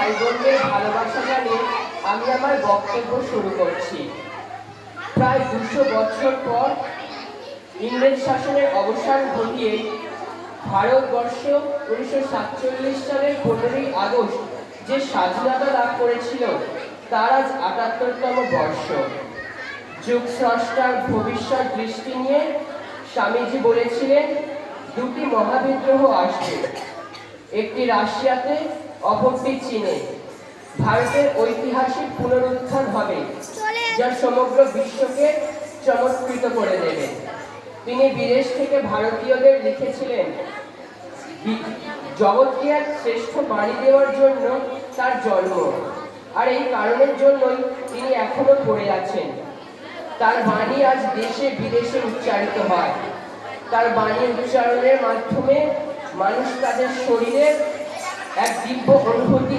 ভাই বোনদের ভালোবাসা জানিয়ে আমি আমার বক্তব্য শুরু করছি। প্রায় দুশো বছর পর ইংরেজ শাসনের অবসান ঘটিয়ে ভারতবর্ষ উনিশশো সাতচল্লিশ সালের পনেরোই আগস্ট যে স্বাধীনতা লাভ করেছিল, তার আজ আটাত্তরতম বর্ষ। যুগ স্রষ্টার ভবিষ্যৎ দৃষ্টি নিয়ে স্বামীজি বলেছিলেন, দুটি মহাবিদ্রোহ আসবে। একটি রাশিয়াতে অপরটি চীনে। ভারতের ঐতিহাসিক পুনরুত্থান হবে যা সমগ্র বিশ্বকে চমৎকৃত করে দেবে। তিনি বিদেশ থেকে ভারতীয়দের লিখেছিলেন জগৎকে এক শ্রেষ্ঠ বাণী দেওয়ার জন্য তার জন্ম। আর এই কারণের জন্যই তিনি এখনও পড়ে আছেন। তার বাণী আজ দেশে বিদেশে উচ্চারিত হয়। তার বাণী উচ্চারণের মাধ্যমে মানুষ তাদের শরীরের এক দিব্য অনুভূতি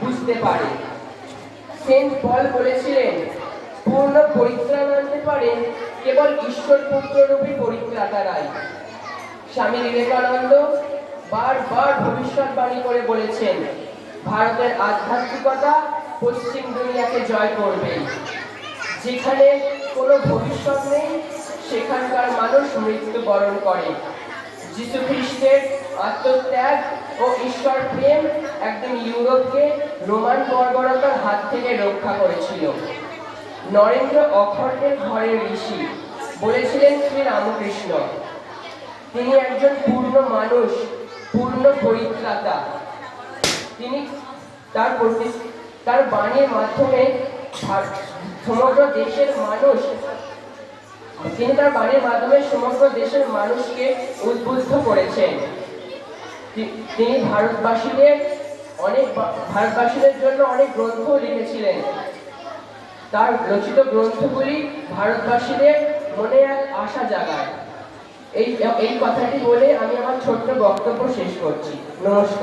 বুঝতে পারে। সেন্ট পল বলেছিলেন, পূর্ণ পরিত্রাণ আনতে পারেন কেবল ঈশ্বর পুত্ররূপী পরিত্রাতারাই। স্বামী বিবেকানন্দ বারবার ভবিষ্যৎবাণী করে বলেছেন, ভারতের আধ্যাত্মিকতা পশ্চিম দুনিয়াকে জয় করবে। যেখানে কোনো ভবিষ্যৎ নেই, সেখানকার মানুষ মৃত্যুবরণ করে। যীশু খ্রিস্টের আত্মত্যাগ ও ঈশ্বর প্রেম একদিন ইউরোপকে রোমান বর্বরতার হাত থেকে রক্ষা করেছিল। নরেন্দ্র অখণ্ডের ঘরের ঋষি বলেছিলেন শ্রী রামকৃষ্ণ, তিনি একজন পূর্ণ মানুষ, পূর্ণ পরিত্রাতা। তিনি তার তার বাণীর মাধ্যমে সমগ্র দেশের মানুষ তিনি তার বাণীর মাধ্যমে সমগ্র দেশের মানুষকে উদ্বুদ্ধ করেছেন। তিনি ভারতবাসীদের অনেক ভারতবাসীদের জন্য অনেক গ্রন্থ লিখেছিলেন। তার রচিত গ্রন্থগুলি ভারতবাসীদের মনে এক আশা জাগায়। এই এই কথাটি বলে আমি আমার ছোট্ট বক্তব্য শেষ করছি। নমস্কার।